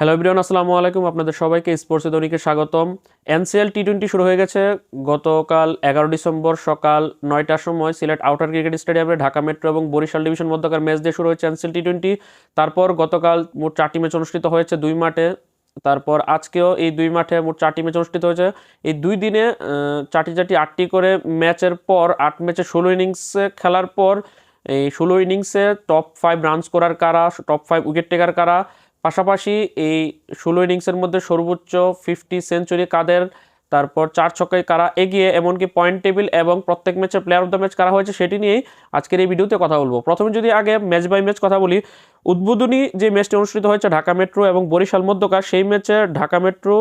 Hello everyone আসসালামু আলাইকুম। আপনাদের সবাইকে স্পোর্টসে দৈনিকে স্বাগতম। এনসিএল টি টোয়েন্টি শুরু হয়ে গেছে। গতকাল এগারো ডিসেম্বর সকাল নয়টার সময় সিলেট আউটার ক্রিকেট স্টেডিয়ামে ঢাকা মেট্রো এবং বরিশাল ডিভিশন মধ্যকার ম্যাচ দিয়ে শুরু হয়েছে এনসিএল টি টোয়েন্টি তারপর গতকাল মোট চারটি ম্যাচ অনুষ্ঠিত হয়েছে দুই মাঠে। তারপর আজকেও এই দুই মাঠে মোট চারটি ম্যাচ অনুষ্ঠিত হয়েছে। এই দুই দিনে চারটি চারটি আটটি করে ম্যাচের পর, আট ম্যাচে ষোলো ইনিংসে খেলার পর, এই ষোলো ইনিংসে টপ ফাইভ রান স্কোরার কারা? টপ ফাইভ উইকেট টেকার কারা? পাশাপাশি এই ষোলো ইনিংসের মধ্যে সর্বোচ্চ ফিফটি সেঞ্চুরি কাদের, তারপর চার ছক্কায় কারা এগিয়ে, এমনকি পয়েন্ট টেবিল এবং প্রত্যেক ম্যাচে প্লেয়ার অফ দ্য ম্যাচ কারা হয়েছে সেটি নিয়েই আজকের এই ভিডিওতে কথা বলব। প্রথমে যদি আগে ম্যাচ বাই ম্যাচ কথা বলি, উদ্বোধনী যে ম্যাচটি অনুষ্ঠিত হয়েছে ঢাকা মেট্রো এবং বরিশাল মধ্যকার সেই ম্যাচে ঢাকা মেট্রো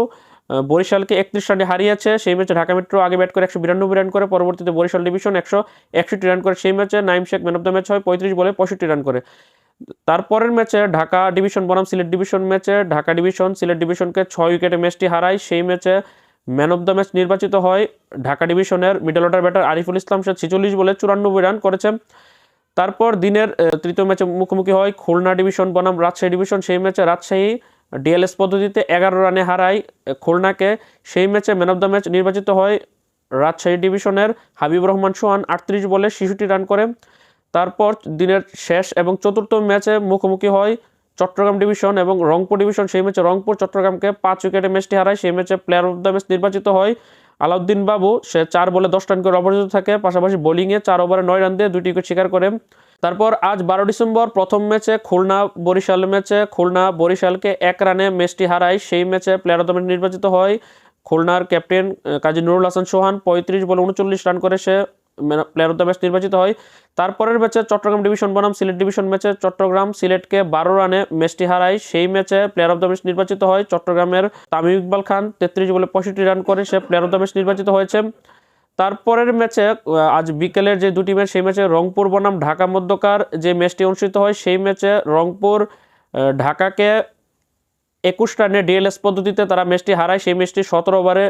বরিশালকে একত্রিশ রানে হারিয়েছে। সেই ম্যাচে ঢাকা মেট্রো আগে ব্যাট করে একশো বিরানব্বই রান করে, পরবর্তীতে বরিশাল ডিভিশন একশো একষট্টি রান করে। সেই ম্যাচে Naim Sheikh man of the match হয়, পঁয়ত্রিশ বলে পঁয়ষট্টি রান করে। তারপরের ম্যাচে ঢাকা ডিভিশন, বনাম সিলেট ডিভিশন ম্যাচে ঢাকা ডিভিশন, সিলেট ডিভিশনকে ছয় উইকেটে ম্যাচটি হারায়। সেই ম্যাচে ম্যান অফ দ্য ম্যাচ নির্বাচিত হয় ঢাকা ডিভিশনের middle order batter Ariful Islam, সে ছেচল্লিশ বলে চুরানব্বই রান করেছে। তারপর দিনের তৃতীয় ম্যাচে মুখোমুখি হয় খুলনা ডিভিশন, বনাম রাজশাহী ডিভিশন। সেই ম্যাচে রাজশাহী ডিএলএস পদ্ধতিতে এগারো রানে হারায় খুলনাকে। সেই ম্যাচে ম্যান অফ দ্য ম্যাচ নির্বাচিত হয় রাজশাহী ডিভিশনের হাবিব রহমান সোহান আটত্রিশ বলে শিশুটি রান করে। তারপর দিনের শেষ এবং চতুর্থ ম্যাচে মুখোমুখি হয় চট্টগ্রাম ডিভিশন এবং রংপুর ডিভিশন। সেই ম্যাচে রংপুর চট্টগ্রামকে পাঁচ উইকেটে ম্যাচটি হারায়। সেই ম্যাচে প্লেয়ার অফ দ্য ম্যাচ নির্বাচিত হয় আলাউদ্দিন বাবু। সে চার বলে দশ রান করে অপরাজিত থাকে। পাশাপাশি বোলিংয়ে চার ওভারে নয় রান দিয়ে দুটি উইকেট শিকার করে। তারপর আজ বারো ডিসেম্বর প্রথম ম্যাচে খুলনা বরিশাল ম্যাচে খুলনা বরিশালকে এক রানে ম্যাচটি হারায়। সেই ম্যাচে প্লেয়ার অফ দ্য ম্যাচ নির্বাচিত হয়। খুলনার ক্যাপ্টেন কাজী নুরুল হাসান সোহান পঁয়ত্রিশ বলে উনচল্লিশ রান করে সে প্লেয়ার অফ দ্য ম্যাচ নির্বাচিত হয়। তারপরের ম্যাচে চট্টগ্রাম ডিভিশন বনাম, সিলেট ডিভিশন ম্যাচে চট্টগ্রাম, সিলেটকে বারো রানে ম্যাচটি হারায়। সেই ম্যাচে প্লেয়ার অফ দ্য ম্যাচ নির্বাচিত হয়। চট্টগ্রামের তামিম ইকবাল খান তেত্রিশ বলে পঁয়ষট্টি রান করে, সে প্লেয়ার অফ দ্য ম্যাচ নির্বাচিত হয়েছে। তারপরের ম্যাচে আজ বিকেলের যে দুটি ম্যাচ, সেই ম্যাচে রংপুর বনাম, ঢাকা মধ্যকার যে ম্যাচটি অনুষ্ঠিত হয়, সেই ম্যাচে রংপুর ঢাকাকে একুশ রানে ডিএলএস পদ্ধতিতে তারা ম্যাচটি হারায়। সেই ম্যাচটি সতেরো ওভারে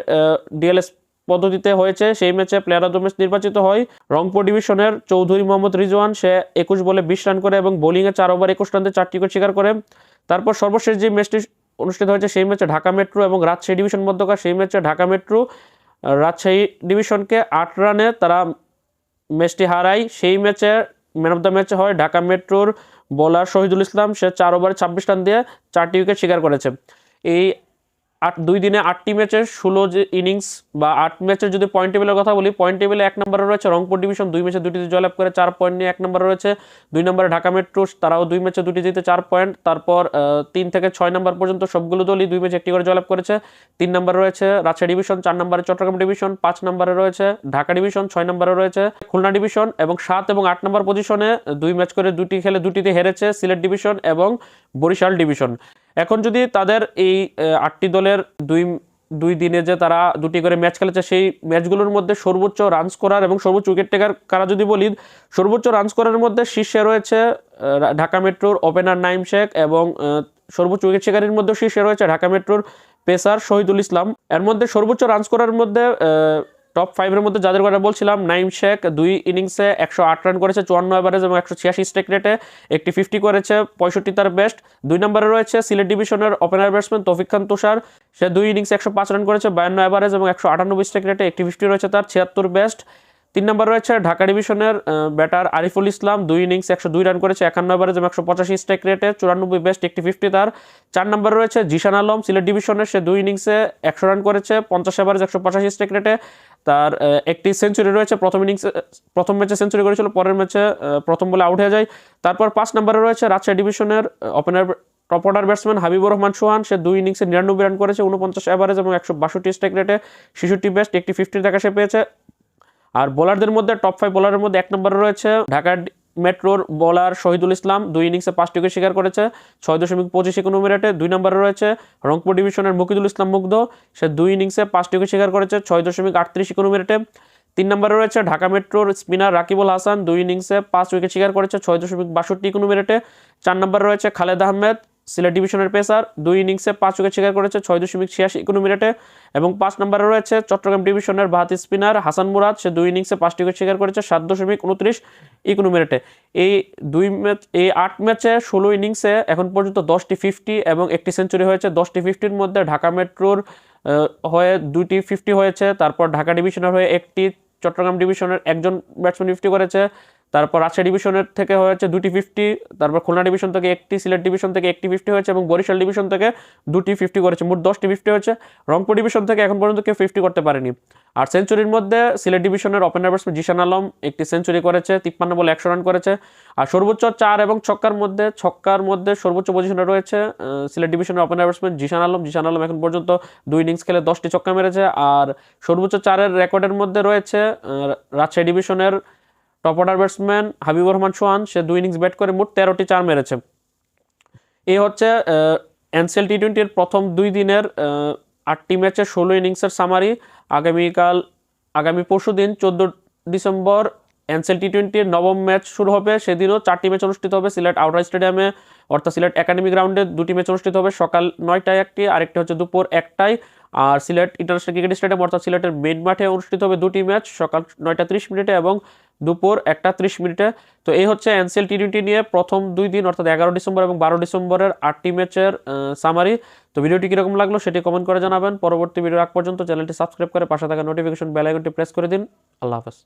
ডিএলএস পদ্ধতিতে হয়েছে। সেই ম্যাচে প্লেয়ার অফ দ্য ম্যাচ নির্বাচিত হয়। রংপুর ডিভিশনের চৌধুরী মোহাম্মদ রিজওয়ান, সে একুশ বলে বিশ রান করে এবং বোলিংয়ে চার ওভার একুশ রান দিয়ে চারটি উইকেট শিকার করে। তারপর সর্বশেষ যে ম্যাচটি অনুষ্ঠিত হয়েছে, সেই ম্যাচে ঢাকা মেট্রো এবং রাজশাহী ডিভিশন মধ্যকার, সেই ম্যাচে ঢাকা মেট্রো রাজশাহী ডিভিশনকে আট রানে তারা ম্যাচটি হারায়। সেই ম্যাচে ম্যান অফ দ্য ম্যাচ হয় ঢাকা মেট্রোর বোলার শহীদুল ইসলাম। সে চার ওভারে ছাব্বিশ রান দিয়ে চারটি উইকেট শিকার করেছে। এই আট, দুই দিনে আটটি ম্যাচের ষোলো যে ইনিংস বা আট ম্যাচের যদি পয়েন্ট টেবিলের কথা বলি পয়েন্ট টেবিলে এক নম্বরে রয়েছে রংপুর ডিভিশন দুই ম্যাচে দুটিতে জয়লাভ করে চার পয়েন্ট নিয়ে এক নম্বরে রয়েছে। দুই নম্বরে ঢাকা মেট্রো তারাও দুই ম্যাচে দুটি জিতে চার পয়েন্ট তারপর তিন থেকে ছয় নম্বর পর্যন্ত সবগুলো দলই দুই ম্যাচে একটি করে জয়লাভ করেছে। তিন নম্বরে রয়েছে রাজশাহী ডিভিশন চার নম্বরে চট্টগ্রাম ডিভিশন পাঁচ নম্বরে রয়েছে ঢাকা ডিভিশন ছয় নম্বরে রয়েছে খুলনা ডিভিশন এবং সাত এবং আট নম্বর পজিশনে দুই ম্যাচ করে দুটি খেলে দুটিতে হেরেছে সিলেট ডিভিশন এবং বরিশাল ডিভিশন এখন যদি তাদের এই আটটি দলের দুই দুই দিনে যে তারা দুটি করে ম্যাচ খেলেছে, সেই ম্যাচগুলোর মধ্যে সর্বোচ্চ রান স্কোরার এবং সর্বোচ্চ উইকেট টেকার কারা যদি বলি, সর্বোচ্চ রান স্কোরের মধ্যে শীর্ষে রয়েছে ঢাকা মেট্রোর ওপেনার নাইম শেখ এবং সর্বোচ্চ উইকেট শিকারীর মধ্যে শীর্ষে রয়েছে ঢাকা মেট্রোর পেসার শহীদুল ইসলাম। এর মধ্যে সর্বোচ্চ রান স্কোরার মধ্যে টপ ফাইভের মধ্যে যাদের কথা বলছিলাম, নাইম শেখ দুই ইনিংসে একশো আট রান করেছে, চুয়ান্ন এভারেজ এবং একশো ছিয়াশি স্টেক রেটে একটি ফিফটি করেছে, পঁয়ষট্টি তার বেস্ট দুই নম্বরে রয়েছে সিলেট ডিভিশনের ওপেনার ব্যাটসম্যান তৌফিক খান তুষার। সে দুই ইনিংসে একশো পাঁচ রান করেছে, বায়ান্ন এভারেজ এবং একশো আটানব্বই স্টেক রেটে একটি ফিফটি রয়েছে তার, ছিয়াত্তর বেস্ট তিন নম্বর রয়েছে, ঢাকা ডিভিশনের ব্যাটার আরিফুল ইসলাম দুই ইনিংস একশো দুই রান করেছে, একান্ন এভারেজ এবং একশো পঁচাশি স্ট্রাইক রেটে চুরানব্বই বেস্ট একটি ফিফটি তার। চার নম্বর রয়েছে, জিশান আলম, সিলেট ডিভিশনের, সে দুই ইনিংসে একশো রান করেছে, পঞ্চাশ এভারেজ একশো পঁচাশি স্ট্রাইক রেটে তার একটি সেঞ্চুরি রয়েছে, প্রথম ইনিংসে প্রথম ম্যাচে সেঞ্চুরি করেছিল, পরের ম্যাচে প্রথম বলে আউট হয়ে যায়। তারপর পাঁচ নম্বরে রয়েছে, রাজশাহী ডিভিশনের opener top order batsman Habibur Rahman Sohan, সে দুই ইনিংসে নিরানব্বই রান করেছে, উনপঞ্চাশ এভারেজ এবং একশো বাষট্টি স্ট্রাইক রেটে শিশুটি বেস্ট একটি ফিফটির দেখা সে পেয়েছে। আর বোলারদের মধ্যে টপ ফাইভ বোলারের মধ্যে এক নম্বরে রয়েছে ঢাকা মেট্রোর বোলার শহীদুল ইসলাম। দুই ইনিংসে পাঁচটি উইকেট শিকার করেছে। ছয় দশমিক পঁচিশ ইকোনমি রেটে দুই নম্বরে রয়েছে রংপুর ডিভিশনের মুকিদুল ইসলাম মুগ্ধ। সে দুই ইনিংসে পাঁচটি উইকেট শিকার করেছে, ছয় দশমিক আটত্রিশ ইকোনমি রেটে তিন নম্বরে রয়েছে ঢাকা মেট্রোর স্পিনার রাকিবুল হাসান। দুই ইনিংসে পাঁচ উইকেট শিকার করেছে, ছয় দশমিক বাষট্টি ইকোনমি রেটে চার নম্বরে রয়েছে খালেদ আহমেদ। সিলেট ডিভিশনের পেসার দুই ইনিংসে পাঁচ উইকেট শিকার করেছে, ছয় দশমিক ছিয়াশি ইকোনো মিনিটে এবং পাঁচ নম্বরে রয়েছে চট্টগ্রাম ডিভিশনের বাহাতি স্পিনার হাসান মুরাদ। সে দুই ইনিংসে পাঁচটি উইকেট শিকার করেছে, সাত দশমিক উনত্রিশ ইকোনো মিনিটে। এই দুই ম্যাচ এই আট ম্যাচে ষোলো ইনিংসে এখন পর্যন্ত দশটি ফিফটি এবং একটি সেঞ্চুরি হয়েছে। দশটি ফিফটির মধ্যে ঢাকা মেট্রোর হয়ে দুইটি ফিফটি হয়েছে। তারপর ঢাকা ডিভিশনের হয়ে একটি চট্টগ্রাম ডিভিশনের একজন ব্যাটসম্যান ফিফটি করেছে। তারপর রাজশাহী ডিভিশনের থেকে হয়েছে দুটি ফিফটি তারপর খুলনা ডিভিশন থেকে একটি, সিলেট ডিভিশন থেকে একটি ফিফটি হয়েছে এবং বরিশাল ডিভিশন থেকে দুটি ফিফটি করেছে। মোট দশটি ফিফটি হয়েছে। রংপুর ডিভিশন থেকে এখন পর্যন্ত কেউ ফিফটি করতে পারেনি। আর সেঞ্চুরির মধ্যে সিলেট ডিভিশনের ওপেনার ব্যাটসম্যান জিশান আলম একটি সেঞ্চুরি করেছে, তিপ্পান্ন বলে একশো রান করেছে। আর সর্বোচ্চ চার এবং ছক্কার মধ্যে ছক্কার মধ্যে সর্বোচ্চ পজিশনে রয়েছে সিলেট ডিভিশনের ওপেনার ব্যাটসম্যান জিশান আলম। জিশান আলম এখন পর্যন্ত দুই ইনিংস খেলে দশটি ছক্কা মেরেছে। আর সর্বোচ্চ চারের রেকর্ডের মধ্যে রয়েছে রাজশাহী ডিভিশনের top order batsman Habibur Rahman Sohan সে দুই ইনিংস ব্যাট করে মোট তেরোটি চার মেরেছে। এই হচ্ছে এনসিএল টি টোয়েন্টির প্রথম দুই দিনের আটটি ম্যাচে ষোলো ইনিংসের সামারি আগামীকাল, আগামী পরশু দিন চোদ্দ ডিসেম্বর এনসিএল টি টোয়েন্টির নবম ম্যাচ শুরু হবে। সেদিনও চারটি ম্যাচ অনুষ্ঠিত হবে সিলেট আউটার স্টেডিয়ামে অর্থাৎ সিলেট একাডেমি গ্রাউন্ডে দুটি ম্যাচ অনুষ্ঠিত হবে। সকাল নয়টায় একটি, আরেকটি হচ্ছে দুপুর একটায়। আর সিলেট ইন্টারন্যাশনাল ক্রিকেট স্টেডিয়াম অর্থাৎ সিলেটের মেইন মাঠে অনুষ্ঠিত হবে দুটি ম্যাচ সকাল নয়টা ত্রিশ মিনিটে এবং দুপুর একটা ত্রিশ মিনিটে। তো এই হচ্ছে এনসিএল টি টোয়েন্টি নিয়ে প্রথম দুই দিন, অর্থাৎ এগারো ডিসেম্বর এবং বারো ডিসেম্বরের আটটি ম্যাচের সামারি তো ভিডিওটি কীরকম লাগল সেটি কমেন্ট করে জানাবেন। পরবর্তী ভিডিও আগ পর্যন্ত চ্যানেলটি সাবস্ক্রাইব করে পাশে থাকা নোটিফিকেশন বেলাইকনটি প্রেস করে দিন। আল্লাহ হাফেজ।